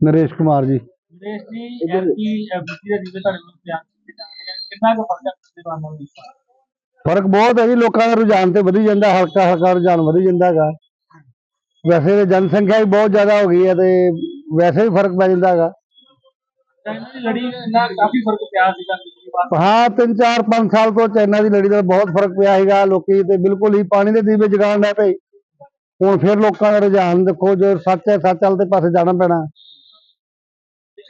ਨਰੇਸ਼ ਕੁਮਾਰ ਜੀ। ਨਰੇਸ਼ ਜੀ MP MP ਦੇ ਤੁਹਾਡੇ ਕੋਲ ਕਿੰਨਾ ਕੁ ਫ਼ਰਕ ਹੈ ਬਹੁਤ ਹੈ ਜੀ ਲੋਕਾਂ ਦਾ ਰੁਝਾਨ ਤੇ ਵਧੀ ਜਾਂਦਾ ਹਲਕਾ ਹਲਕਾ ਰੁਝਾਨ ਵਧੀ ਜਾਂਦਾ ਹੈਗਾ। ਵੈਸੇ ਤੇ ਜਨਸੰਖਿਆ ਵੀ ਬਹੁਤ ਜ਼ਿਆਦਾ ਹੋ ਗਈ ਹੈ ਤੇ ਵੈਸੇ ਵੀ ਫ਼ਰਕ ਪੈ ਜਾਂਦਾ ਹੈਗਾ। ਦੀ ਹਾਂ ਤਿੰਨ ਚਾਰ ਪੰਜ ਸਾਲ ਤੋਂ ਚਾਈਨਾ ਦੀ ਲੜੀ ਦਾ ਬਹੁਤ ਫ਼ਰਕ ਪਿਆ ਹੈਗਾ ਲੋਕੀ ਤੇ ਬਿਲਕੁਲ ਹੀ ਪਾਣੀ ਦੇ ਦੀਵੇ ਜਗਾਉਣ ਲੱਗ ਪਏ। ਹੁਣ ਫਿਰ ਲੋਕਾਂ ਦਾ ਰੁਝਾਨ ਦੇਖੋ ਜੋ ਸੱਚ ਹੈ ਸੱਚ ਵਾਲੇ ਪਾਸੇ ਜਾਣਾ ਪੈਣਾ।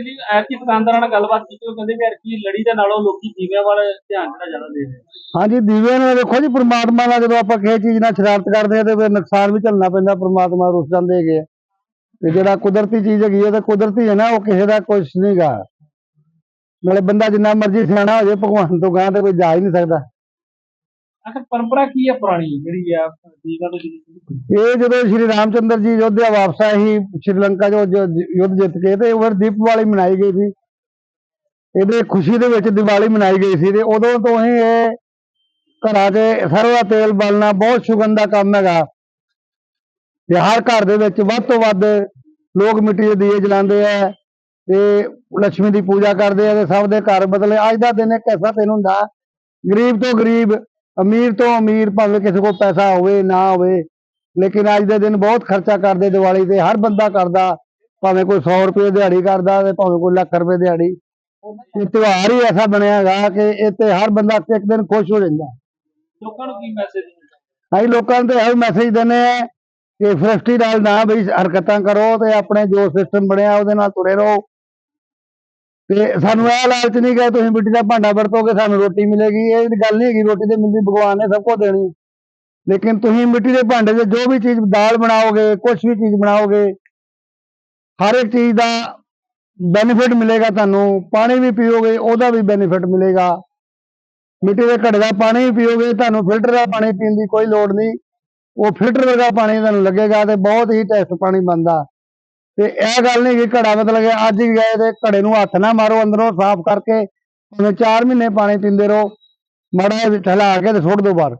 ਪਿਛਲੀ ਐਤਕੀ ਦੁਕਾਨਦਾਰਾਂ ਨਾਲ ਗੱਲਬਾਤ ਕੀਤੀ, ਉਹ ਕਹਿੰਦੇ ਵੀ ਐਤਕੀ ਲੜੀ ਦੇ ਨਾਲੋਂ ਲੋਕੀ ਦੀਵਿਆਂ ਵੱਲ ਧਿਆਨ ਜਿਹੜਾ ਜ਼ਿਆਦਾ ਦੇ ਰਹੇ ਹਾਂਜੀ ਦੀਵੇ ਨੂੰ ਦੇਖੋ ਜੀ, ਪ੍ਰਮਾਤਮਾ ਨਾਲ ਜਦੋਂ ਆਪਾਂ ਕਿਸੇ ਚੀਜ਼ ਨਾਲ ਸ਼ਰਾਰਤ ਕਰਦੇ ਆ ਤੇ ਫਿਰ ਨੁਕਸਾਨ ਵੀ ਝੱਲਣਾ ਪੈਂਦਾ, ਪ੍ਰਮਾਤਮਾ ਰੁੱਸ ਜਾਂਦੇ ਹੈਗੇ ਆ। ਤੇ ਜਿਹੜਾ ਕੁਦਰਤੀ ਚੀਜ਼ ਹੈਗੀ ਉਹ ਤਾਂ ਕੁਦਰਤੀ ਹੈ ਨਾ, ਉਹ ਕਿਸੇ ਦਾ ਕੁਝ ਨਹੀਂਗਾ ਨਾਲੇ ਬੰਦਾ ਜਿੰਨਾ ਮਰਜ਼ੀ ਸਿਆਣਾ ਹੋ ਜਾਏ, ਭਗਵਾਨ ਤੋਂ ਗਾਂ ਤੇ ਕੋਈ ਜਾ ਹੀ ਨਹੀਂ ਸਕਦਾ। ਆਖਰ ਪਰੰਪਰਾ ਕੀ ਹੈ ਪੁਰਾਣੀ, ਜਿਹੜੀ ਆ ਦੀਵਿਆਂ ਤੋਂ ਇਹ ਜਦੋਂ ਸ਼੍ਰੀ ਰਾਮਚੰਦਰ ਜੀ ਯੋਧਿਆ ਵਾਪਸ ਆਏ ਸੀ ਸ਼੍ਰੀਲੰਕਾ ਜੋ ਯੁੱਧ ਜਿੱਤ ਕੇ ਤੇ ਫਿਰ ਦੀਪਵਾਲੀ ਮਨਾਈ ਗਈ ਸੀ। ਇਹਦੇ ਖੁਸ਼ੀ ਦੇ ਵਿੱਚ ਦੀਵਾਲੀ ਮਨਾਈ ਗਈ ਸੀ ਤੇ ਉਦੋਂ ਤੋਂ ਹੀ ਇਹ ਘਰਾਂ 'ਚ ਸਰੋਂ ਦਾ ਤੇਲ ਬਾਲਣਾ ਬਹੁਤ ਸ਼ੁਗਨ ਦਾ ਕੰਮ ਹੈਗਾ। ਤੇ ਹਰ ਘਰ ਦੇ ਵਿੱਚ ਵੱਧ ਤੋਂ ਵੱਧ ਲੋਕ ਮਿੱਟੀ ਦੇ ਦੀਏ ਜਲਾਉਂਦੇ ਆ ਤੇ ਲక్ష్ਮੀ ਦੀ ਪੂਜਾ ਕਰਦੇ ਆ ਤੇ ਸਭ ਦੇ ਘਰ ਬਦਲੇ। ਅੱਜ ਦਾ ਦਿਨ ਇੱਕ ਐਸਾ ਦਿਨ ਹੁੰਦਾ, ਗਰੀਬ ਤੋਂ ਗਰੀਬ ਅਮੀਰ ਤੋਂ ਅਮੀਰ ਭਾਵੇਂ ਕਿਸੇ ਕੋਲ ਪੈਸਾ ਹੋਵੇ ਨਾ ਹੋਵੇ ਲੇਕਿਨ ਅੱਜ ਦੇ ਦਿਨ ਬਹੁਤ ਖਰਚਾ ਕਰਦੇ ਦੀਵਾਲੀ ਤੇ ਹਰ ਬੰਦਾ ਕਰਦਾ ਭਾਵੇਂ ਕੋਈ 100 ਰੁਪਏ ਦਿਹਾੜੀ ਕਰਦਾ ਤੇ ਭਾਵੇਂ ਕੋਈ ਲੱਖ ਰੁਪਏ ਦਿਹਾੜੀ। ਇਹ ਤਿਉਹਾਰ ਹੀ ਐਸਾ ਬਣਿਆ ਹੈਗਾ ਕਿ ਇਹ ਤੇ ਹਰ ਬੰਦਾ ਇੱਕ ਦਿਨ ਖੁਸ਼ ਹੋ ਜਾਂਦਾ। ਲੋਕਾਂ ਨੂੰ ਕੀ ਮੈਸੇਜ ਅਸੀਂ ਲੋਕਾਂ ਨੂੰ ਤੇ ਇਹੋ ਮੈਸੇਜ ਦਿੰਦੇ ਆ ਕਿ ਫਰਸਟੀ ਨਾਲ ਨਾ ਬਈ ਹਰਕਤਾਂ ਕਰੋ ਤੇ ਆਪਣੇ ਜੋ ਸਿਸਟਮ ਬਣਿਆ ਉਹਦੇ ਨਾਲ ਤੁਰੇ ਰਹੋ। ਤੇ ਸਾਨੂੰ ਇਹ ਲਾਲਚ ਨਹੀਂ ਕਿ ਤੁਸੀਂ ਮਿੱਟੀ ਦਾ ਭਾਂਡਾ ਵਰਤੋਗੇ, ਸਾਨੂੰ ਰੋਟੀ ਮਿਲੇਗੀ। ਇਹ ਗੱਲ ਨਹੀਂ ਹੈਗੀ, ਰੋਟੀ ਤੇ ਮਿਲਦੀ ਭਗਵਾਨ ਨੇ ਸਭ ਕੁਝ ਦੇਣੀ। ਲੇਕਿਨ ਤੁਸੀਂ ਮਿੱਟੀ ਦੇ ਭਾਂਡੇ 'ਚ ਜੋ ਵੀ ਚੀਜ਼, ਦਾਲ ਬਣਾਓਗੇ ਕੁਝ ਵੀ ਚੀਜ਼ ਬਣਾਓਗੇ, ਹਰ ਇੱਕ ਚੀਜ਼ ਦਾ ਬੈਨੀਫਿਟ ਮਿਲੇਗਾ ਤੁਹਾਨੂੰ। ਪਾਣੀ ਵੀ ਪੀਓਗੇ, ਉਹਦਾ ਵੀ ਬੈਨੀਫਿਟ ਮਿਲੇਗਾ। ਮਿੱਟੀ ਦੇ ਘੜੇ ਦਾ ਪਾਣੀ ਵੀ ਪੀਓਗੇ, ਤੁਹਾਨੂੰ ਫਿਲਟਰ ਦਾ ਪਾਣੀ ਪੀਣ ਦੀ ਕੋਈ ਲੋੜ ਨਹੀਂ। ਉਹ ਫਿਲਟਰ ਵਰਗਾ ਪਾਣੀ ਤੁਹਾਨੂੰ ਲੱਗੇਗਾ ਤੇ ਬਹੁਤ ਹੀ ਟੈਸਟ ਪਾਣੀ ਬਣਦਾ। ਤੇ ਇਹ ਗੱਲ ਨਹੀਂ ਕਿ ਘੜਾ ਮਤਲਬ ਕਿ ਅੱਜ ਹੀ ਗਏ ਤੇ ਘੜੇ ਨੂੰ ਹੱਥ ਨਾ ਮਾਰੋ, ਅੰਦਰੋਂ ਸਾਫ਼ ਕਰਕੇ ਭਾਵੇਂ 4 ਮਹੀਨੇ ਪਾਣੀ ਪੀਂਦੇ ਰਹੋ, ਮਾੜਾ ਜਿਹਾ ਠਹਿਲਾ ਕੇ ਤੇ ਸੁੱਟ ਦਿਓ ਬਾਹਰ।